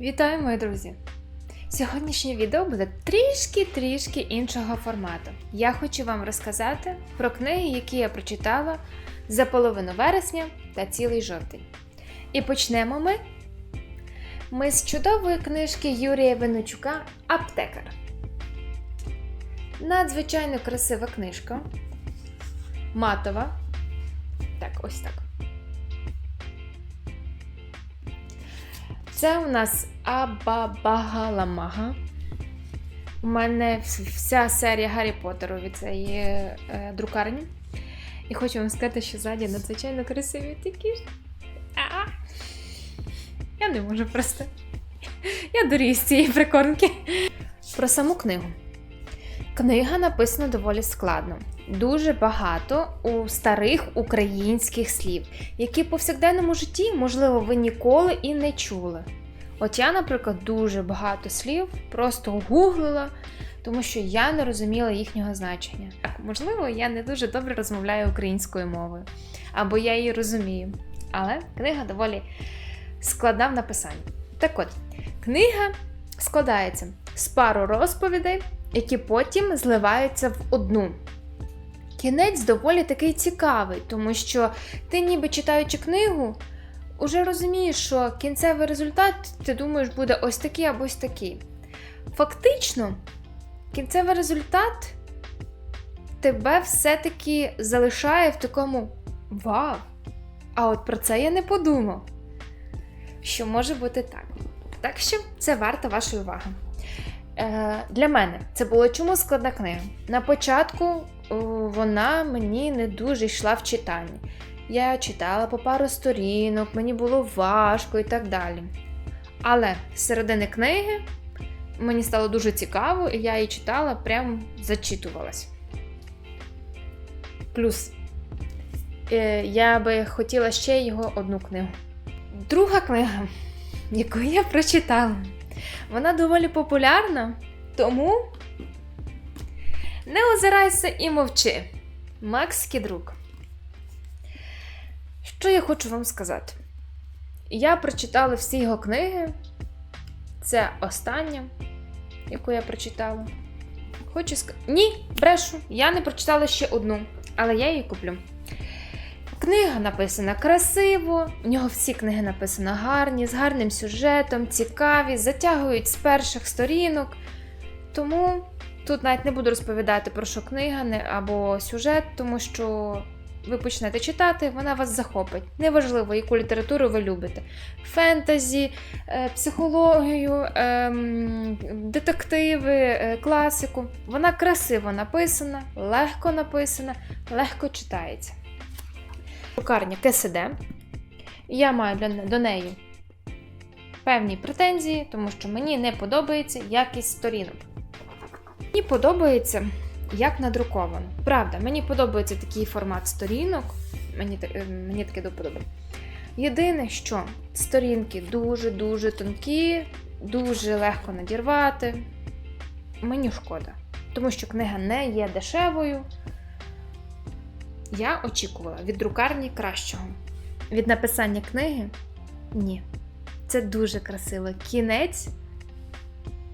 Вітаю, мої друзі! Сьогоднішнє відео буде трішки-трішки іншого формату. Я хочу вам розказати про книги, які я прочитала за половину вересня та цілий жовтень. І почнемо ми. Ми з чудової книжки Юрія Винничука Аптекар. Надзвичайно красива книжка. Матова. Так, ось так. Це у нас Абабагаламага. У мене вся серія Гаррі Поттеру від цієї е, друкарні. І хочу вам сказати, що ззаді надзвичайно красиві такі ж. А! Я не можу просто. Я дурію з цієї прикормки. Про саму книгу. Книга написана доволі складно. Дуже багато у старих українських слів, які в повсякденному житті, можливо, ви ніколи і не чули. От я, наприклад, дуже багато слів просто гуглила, тому що я не розуміла їхнього значення. Так, можливо, я не дуже добре розмовляю українською мовою, або я її розумію. Але книга доволі складна в написанні. Так от, книга складається з пару розповідей, які потім зливаються в одну. Кінець доволі такий цікавий, тому що ти, ніби читаючи книгу, уже розумієш, що кінцевий результат, ти думаєш, буде ось такий або ось такий. Фактично, кінцевий результат тебе все-таки залишає в такому вау! А от про це я не подумав. Що може бути так. Так що це варто вашої уваги. Е, для мене це була чому складна книга. На початку вона мені не дуже йшла в читанні. Я читала по пару сторінок, мені було важко і так далі. Але з середини книги мені стало дуже цікаво, і я її читала, прям зачитувалась. Плюс е, я би хотіла ще його одну книгу. Друга книга, яку я прочитала, вона доволі популярна, тому не озирайся і мовчи. Макс Кідрук. Що я хочу вам сказати? Я прочитала всі його книги. Це остання, яку я прочитала. Хочу сказати. Ні, брешу, я не прочитала ще одну, але я її куплю. Книга написана красиво, в нього всі книги написано гарні, з гарним сюжетом, цікаві, затягують з перших сторінок. Тому тут навіть не буду розповідати про що книга або сюжет, тому що ви почнете читати, вона вас захопить. Неважливо, яку літературу ви любите: фентезі, е, психологію, ем, детективи, е, класику. Вона красиво написана, легко написана, легко читається. Друкарня КСД. Я маю для до неї певні претензії, тому що мені не подобається якість сторінок. Мені подобається, як надруковано. Правда, мені подобається такий формат сторінок. Мені, е, мені таке до вподоби. Єдине, що сторінки дуже-дуже тонкі, дуже легко надірвати. Мені шкода, тому що книга не є дешевою. Я очікувала від друкарні кращого. Від написання книги ні. Це дуже красиво. Кінець.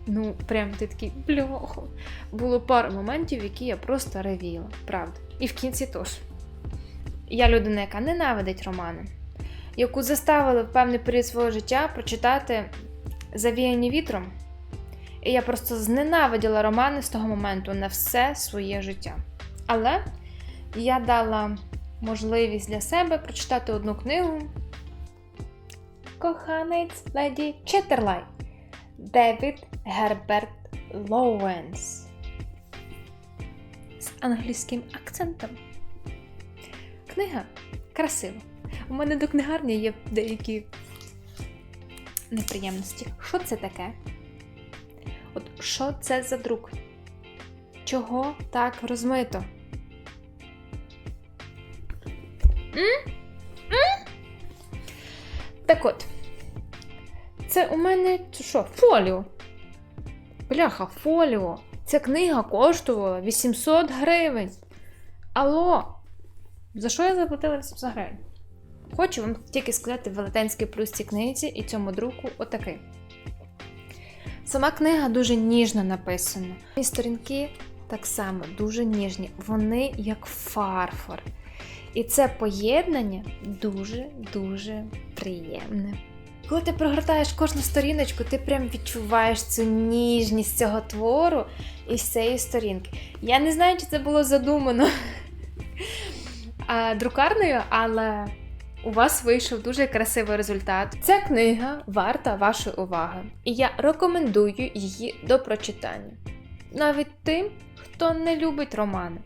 Ну, прям ти такий бляхо. Було пару моментів, які я просто ревіла, правда. І в кінці теж. Я людина, яка ненавидить романи, яку заставили в певний період свого життя прочитати Завіяні вітром. І я просто зненавиділа романи з того моменту на все своє життя. Але я дала можливість для себе прочитати одну книгу. Коханець леді Четтерлай Девід Герберт Лоуенс з англійським акцентом. Книга красива. У мене до книгарні є деякі неприємності. Що це таке? От що це за друк? Чого так розмито? М? М? Так от. Це у мене що, фоліо. Бляха, фоліо. Ця книга коштувала 800 гривень. Алло! За що я заплатила 800 гривень? Хочу вам тільки сказати велетенський плюс цій книзі і цьому друку отакий. Сама книга дуже ніжно написана. І сторінки так само дуже ніжні. Вони як фарфор. І це поєднання дуже-дуже приємне. Коли ти прогортаєш кожну сторіночку, ти прям відчуваєш цю ніжність цього твору із цієї сторінки. Я не знаю, чи це було задумано друкарною, але у вас вийшов дуже красивий результат. Ця книга варта вашої уваги, і я рекомендую її до прочитання. Навіть тим, хто не любить романи.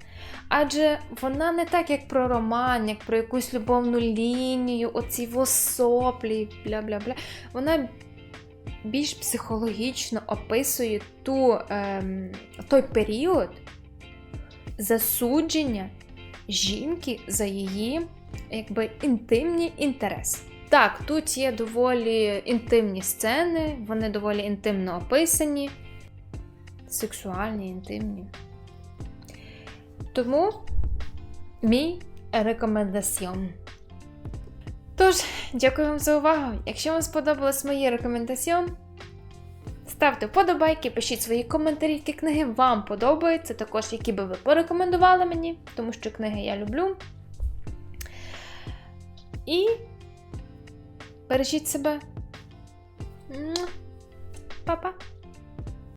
Адже вона не так, як про роман, як про якусь любовну лінію, оці восоплі, бля-бля-бля. Вона більш психологічно описує ту, ем, той період засудження жінки за її якби, інтимні інтереси. Так, тут є доволі інтимні сцени, вони доволі інтимно описані, сексуальні, інтимні. Тому мій рекомендаціон. Тож, дякую вам за увагу. Якщо вам сподобалось моє рекомендаціон, ставте вподобайки, пишіть свої коментарі, які книги вам подобаються, також які би ви порекомендували мені, тому що книги я люблю. І бережіть себе. Па-па!